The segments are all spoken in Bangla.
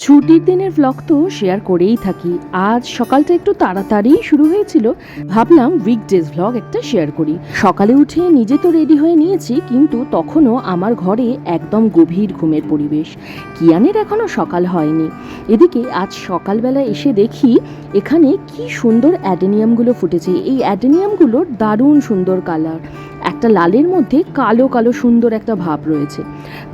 ছুটির দিনের ভ্লগ তো শেয়ার করেই থাকি। আজ সকালটা একটু তাড়াতাড়ি শুরু হয়েছিল, ভাবলাম উইকডেজ ভ্লগ একটা শেয়ার করি। সকালে উঠে নিজে তো রেডি হয়ে নিয়েছি, কিন্তু তখনও আমার ঘরে একদম গভীর ঘুমের পরিবেশ। কিয়ানের এখনও সকাল হয়নি। এদিকে আজ সকালবেলা এসে দেখি এখানে কি সুন্দর অ্যাডেনিয়ামগুলো ফুটেছে। এই অ্যাডেনিয়ামগুলোর দারুণ সুন্দর কালার একটা লালের মধ্যে কালো কালো সুন্দর একটা ভাব রয়েছে।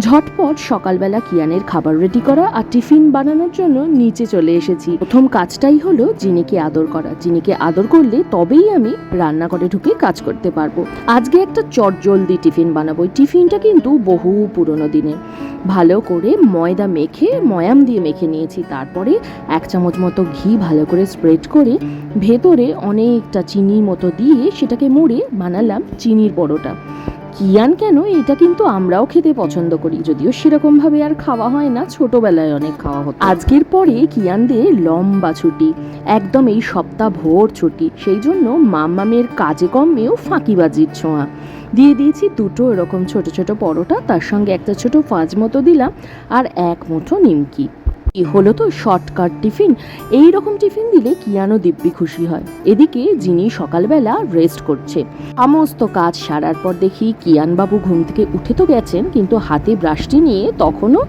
ঝটপট সকালবেলা কিয়ানের খাবার রেডি করা আর টিফিন বানানোর জন্য নিচে চলে এসেছি। প্রথম কাজটাই হলো জিনিকে আদর করা। জিনিকে আদর করলে তবেই আমি রান্নাঘরে ঢুকে কাজ করতে পারব। আজকে একটা চটজলদি টিফিন বানাবো। টিফিনটা কিন্তু বহু পুরনো দিনের। ভালো করে ময়দা মেখে, ময়াম দিয়ে মেখে নিয়েছি। তারপরে এক চামচ মতো ঘি ভালো করে স্প্রেড করে ভেতরে অনেকটা চিনির মতো দিয়ে সেটাকে মুড়ে বানালাম চিনির বড়োটা। কিয়ান কেন? এটা কিন্তু আমরাও খেতে পছন্দ করি। যদিও সেরকম ভাবে আর খাওয়া হয় না, ছোটবেলায় অনেক খাওয়া হতো। আজকের পরে কিয়ানদের লম্বা ছুটি, একদম এই সপ্তাহ ভোর ছুটি। সেই জন্য মাম্মামের কাজে কমেও ফাঁকিবাজির ছোঁয়া। দিয়ে দিয়েছি দুটো এরকম ছোট ছোট পরোটা, তার সঙ্গে একটা ছোট ফাজ মতো দিলাম, আর এক মুঠো নিমকি। হলো তো শর্টকাট টিফিন এই রকম টিফিন দিলে কিয়ানো দিব্যি খুশি হয়। এদিকে যিনি সকালবেলা রেস্ট করছে। সমস্ত কাজ সারার পর দেখি কিয়ানবাবু ঘুম থেকে উঠে তো গেছেন, কিন্তু হাতে ব্রাশটি নিয়ে তখনও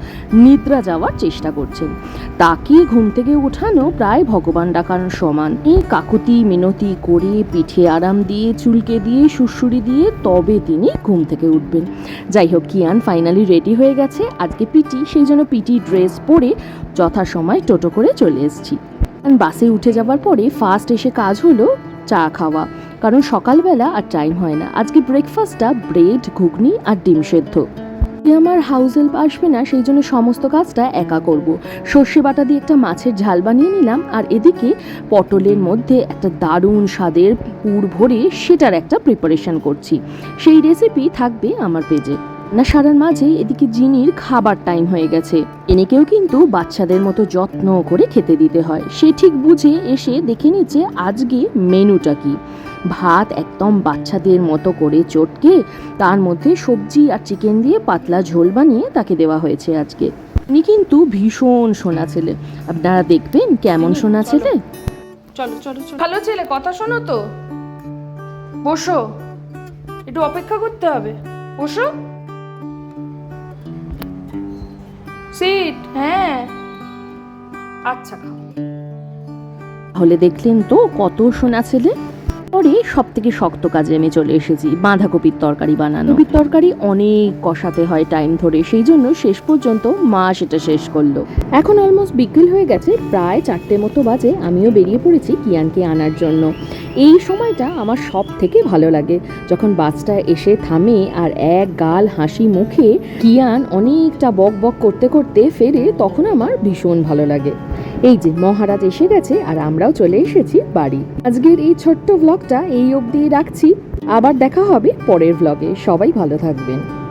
নিদ্রা যাওয়ার চেষ্টা করছেন। তাকে ঘুম থেকে উঠানো প্রায় ভগবান ডাকার সমান। এই কাকুতি, মিনতি করে পিঠে আরাম দিয়ে, চুলকে দিয়ে সুরসুরি দিয়ে তবে তিনি ঘুম থেকে উঠবেন। যাই হোক, কিয়ান ফাইনালি রেডি হয়ে গেছে। আজকে পিটি, সেই জন্য পিটি ড্রেস পরে যথাসময় টোটো করে চলে এসেছি। বাসে উঠে যাওয়ার পরে ফার্স্ট এসে কাজ হলো চা খাওয়া। কারণ সকালবেলা আর টাইম হয় না। আজকে ব্রেকফাস্টটা ব্রেড ঘুগনি আর ডিম সেদ্ধ। আমার হাউস হেল্প আসবে না, সেই জন্য সমস্ত কাজটা একা করব। সর্ষে বাটা দিয়ে একটা মাছের ঝাল বানিয়ে নিলাম আর এদিকে পটলের মধ্যে একটা দারুণ স্বাদের পুর ভরে সেটার একটা প্রিপারেশন করছি। সেই রেসিপি থাকবে আমার পেজে না সারার মাঝে এদিকে জিনির খাবার টাইম হয়ে গেছে। এনেকেও কিন্তু বাচ্চাদের মতো যত্ন করে খেতে দিতে হয়। সে ঠিক বুঝে এসে দেখে নিচ্ছে আজকে মেনুটা কি। ভাত একদম বাচ্চাদের মতো করে চটকে তার মধ্যে সবজি আর চিকেন দিয়ে পাতলা ঝোল বানিয়ে তাকে দেওয়া হয়েছে আজকে। উনি কিন্তু ভীষণ সোনা ছেলে। আপনারা দেখবেন কেমন সোনা ছেলে। চলো চলো চলো। ভালো ছেলে কথা শোনো তো। বসো। একটু অপেক্ষা করতে হবে। বসো। সিট হ্যাঁ। আচ্ছা খাও। তাহলে দেখলেন তো কত সোনা ছেলে। পরে সব থেকে শক্ত কাজে আমি চলে এসেছি বাঁধাকপির তরকারি বানানো। কপির তরকারি অনেক কষাতে হয় টাইম ধরে সেই জন্য শেষ পর্যন্ত মা সেটা শেষ করল। এখন অলমোস্ট বিকেল হয়ে গেছে প্রায় চারটে মতো বাজে আমিও বেরিয়ে পড়েছি কিয়ানকে আনার জন্য। এই সময়টা আমার সব থেকে ভালো লাগে। যখন বাসটা এসে থামে আর এক গাল হাসি মুখে কিয়ান অনেকটা বক বক করতে করতে ফেরে, তখন আমার ভীষণ ভালো লাগে। এই যে, মহারাজ এসে গেছে আর আমরাও চলে এসেছি বাড়ি। আজকের এই ছোট্ট ব্লগটা এই অবধি রাখছি। আবার দেখা হবে পরের ব্লগে সবাই ভালো থাকবেন।